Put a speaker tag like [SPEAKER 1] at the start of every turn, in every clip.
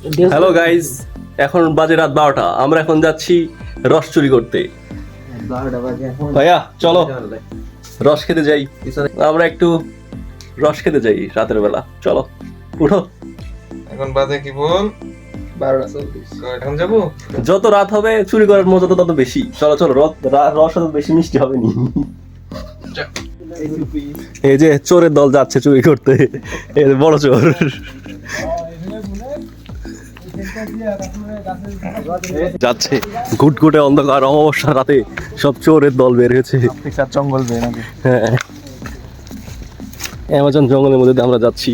[SPEAKER 1] Hello guys এখন বাজে রাত বারোটা। আমরা এখন যাচ্ছি রস চুরি করতে। ভাইয়া চলো। রস খেতে যাই। আমরা একটু রস খেতে যাই রাতের বেলা। চলো উঠো।
[SPEAKER 2] এখন বাজে কি বল? এখন যাব?
[SPEAKER 1] যত রাত হবে চুরি করার মজা তো তত বেশি। চলো চলো রস তত বেশি মিষ্টি হবে নি। এই যে চোরের দল যাচ্ছে চুরি করতে। এই যে বড় চোর। যাচ্ছে। ঘুটঘুটে অন্ধকার, অমাবস্যা রাতে সব চোরের দল বের হয়েছে।
[SPEAKER 3] জঙ্গল
[SPEAKER 1] হ্যাঁ। অ্যামাজন জঙ্গলের মধ্যে আমরা যাচ্ছি।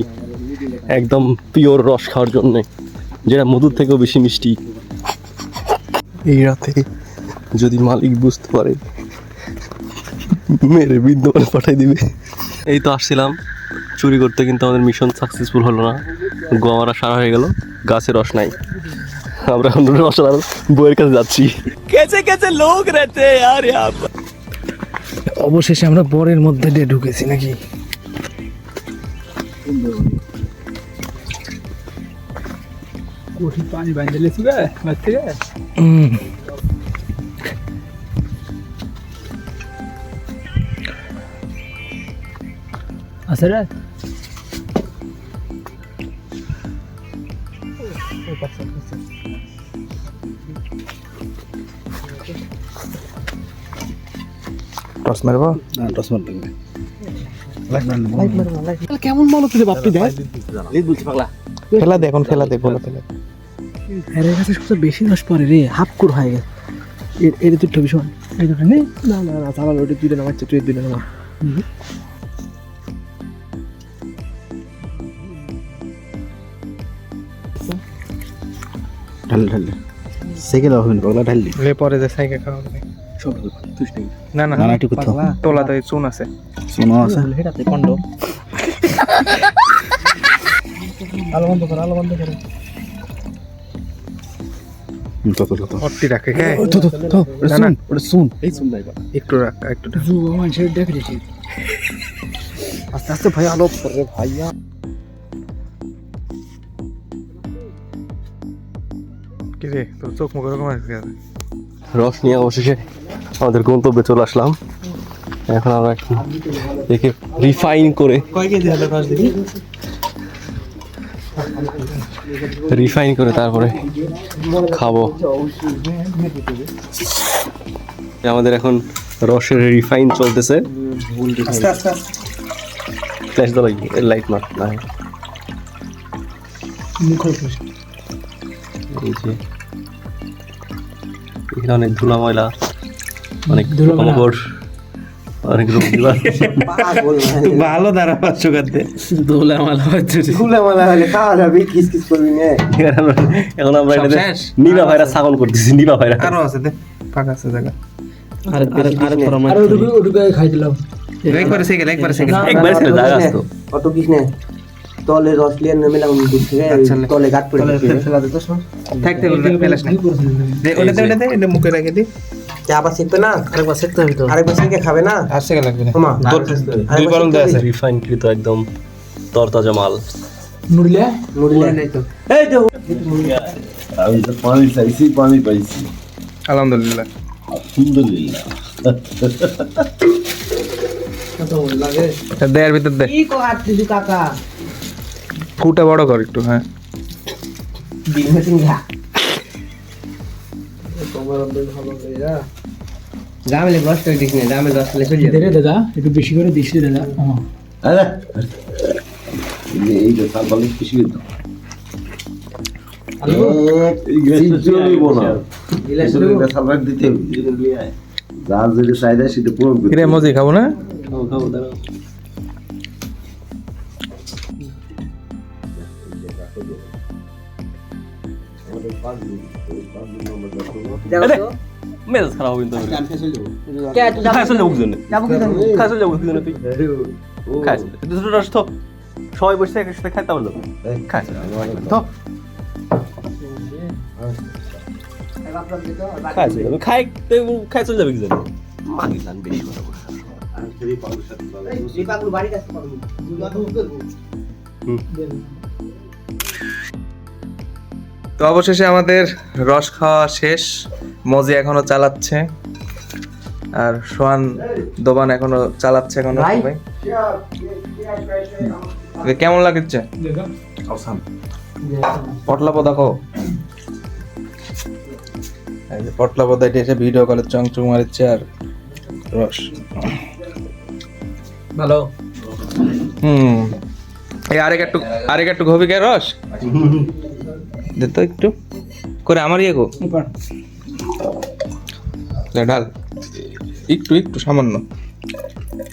[SPEAKER 1] একদম পিওর রস খাওয়ার জন্য, যেটা মধুর থেকেও বেশি মিষ্টি। এই রাতে যদি মালিক বুঝতে পারে, মেরে বিদ্যমান পাঠাই দিবে। এই তো আসছিলাম। চুরি করতে কিন্তু আমাদের মিশন সাকসেসফুল হলো না। গোয়ামারা সারা হয়ে গেল। গাছে রস নাই। আমরা এখন বইয়ের কাছে যাচ্ছি। কেছে কেছে লোক রেতে আর
[SPEAKER 3] অবশেষে আমরা বরের মধ্যে দিয়ে ঢুকেছি নাকি? আচ্ছা
[SPEAKER 4] আছে রে।
[SPEAKER 3] টস মারবো
[SPEAKER 4] কেমন মনে তুই বাপটি দেয়
[SPEAKER 3] খেলা দে এখন খেলা দে বলো খেলা
[SPEAKER 4] এর কাছে সবচেয়ে বেশি রস পড়ে রে হাফ কুর হয়ে গেছে। এর এর ভীষণ। এই দুটো না না না চালালো ওটা দুইটা নামাচ্ছে তুই দুইটা নামা।
[SPEAKER 5] ঢালে ঢালে সাইকেল হবে না পাগলা ঢাললি
[SPEAKER 3] লে পরে যে সাইকেল খাওয়া হবে।
[SPEAKER 4] সব তুই নেই
[SPEAKER 3] না। না
[SPEAKER 5] না একটু
[SPEAKER 3] তোলা তো চুন আছে।
[SPEAKER 5] শোনো আছে।
[SPEAKER 4] হেটাতে কন্ড আলো বন্ধ কর আলো বন্ধ কর।
[SPEAKER 5] তত
[SPEAKER 3] অট্টি কি রে তোর চোখ মুখ এরকম আছে
[SPEAKER 1] রস নিয়ে অবশেষে আমাদের গন্তব্যে চলে আসলাম। এখন আমরা একটু একে রিফাইন করে
[SPEAKER 3] কয় কেজি হলো রস দিবি?
[SPEAKER 1] রিফাইন করে তারপরে খাব। আমাদের এখন রসের রিফাইন চলতেছে। ফ্ল্যাশ দাও লাইট মার না এই যে এখানে অনেক ধুলা ময়লা অনেক
[SPEAKER 4] ধুলা ময়লা।
[SPEAKER 1] কাপড় অনেক রোগ।
[SPEAKER 3] ভালো দাঁড়া পাঁচশো কাটতে
[SPEAKER 4] দোলা মালা হচ্ছে
[SPEAKER 1] এখানে আমরা- এখন আমরা
[SPEAKER 3] সব
[SPEAKER 1] এটাতে
[SPEAKER 3] শেষ?
[SPEAKER 1] নিবা ভাইরা ছাগল করতেছি নিবা ভাইরা
[SPEAKER 3] আরও আছে দে ফাঁকা আছে জায়গা
[SPEAKER 4] আরে ওটুকু ওটুকু খাই দিলাম
[SPEAKER 3] একবারে সাইকেল একবারে সাইকেল
[SPEAKER 1] একবার ছিল জায়গা আসতো
[SPEAKER 6] অত কিছু নেই তলে রস লিয়ে নেমে লাগুন ঘুরতে
[SPEAKER 3] আচ্ছা, নে।
[SPEAKER 6] তলে গাট পড়ে গেছে।
[SPEAKER 3] থাকতে বলবে ফেলাস না। দে ওটা দে ওটা দে এটা মুখে রেখে দি।
[SPEAKER 6] কে আবার শিখবে না?
[SPEAKER 4] আরেকবার শিখতে হবে তো।
[SPEAKER 6] আরেকবার শিখে খাবে না?
[SPEAKER 3] আর সেকে লাগবে না।
[SPEAKER 6] ওমা
[SPEAKER 3] দুই পারুন দে আছে।
[SPEAKER 1] রিফাইন কৃত একদম তরতাজা মাল।
[SPEAKER 4] মুড়লে
[SPEAKER 6] মুড়লে নাই তো। এই তো
[SPEAKER 5] আমি তো পানি চাইছি পানি পাইছি।
[SPEAKER 3] আলহামদুলিল্লাহ।
[SPEAKER 5] আলহামদুলিল্লাহ।
[SPEAKER 3] ভিতর দে।
[SPEAKER 6] কি কাকা?
[SPEAKER 3] ফুটা বড় কর একটু হ্যাঁ।
[SPEAKER 6] জামেলে করে দিস না জামেলে রস লেগে
[SPEAKER 4] দে রে দাদা একটু বেশি করে দিস রে দাদা।
[SPEAKER 5] আরে এই যে সালবালি কিছু দাও। এই গ্যাসটা চলব না। এটা সালবালি দিতে হবে। যার চাহিদা সেটা পূরণ করতে
[SPEAKER 3] কিরে
[SPEAKER 5] হবে।
[SPEAKER 3] মজি খাব না?
[SPEAKER 6] কে
[SPEAKER 1] যাব?
[SPEAKER 6] কি
[SPEAKER 1] তুই? দুটো রস তো সবাই বসে একসাথে সাথে খাইতে পারল খাই তো খাই খাই চলে যাবে। মাগি জান বেশি কথা বলে।
[SPEAKER 6] রিপাকুর বাড়ি কাছে পাবো
[SPEAKER 2] তো অবশেষে আমাদের রস খাওয়া শেষ। মজি এখনও চালাচ্ছে। আর সোহান দোবান এখনও চালাচ্ছে এখনও কেমন লাগছে? পটলা পদা খাও। এই পটলা পদা এটা এসে ভিডিও কলে চং চং মারিচ্ছে আর রস।
[SPEAKER 3] ভালো।
[SPEAKER 2] হুম। এই আরেক একটু আরেক একটু ঘবি কে রস? দে তো একটু করে আমার ইয়ে গো দে, ঢাল একটু একটু সামান্য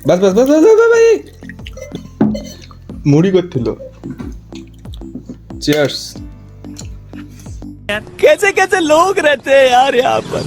[SPEAKER 2] বাস বাস বাস বাস বাস, বাস, বাস। মুড়ি করছিল চিয়ার্স
[SPEAKER 1] कैसे कैसे लोग रहते हैं यार यहाँ पर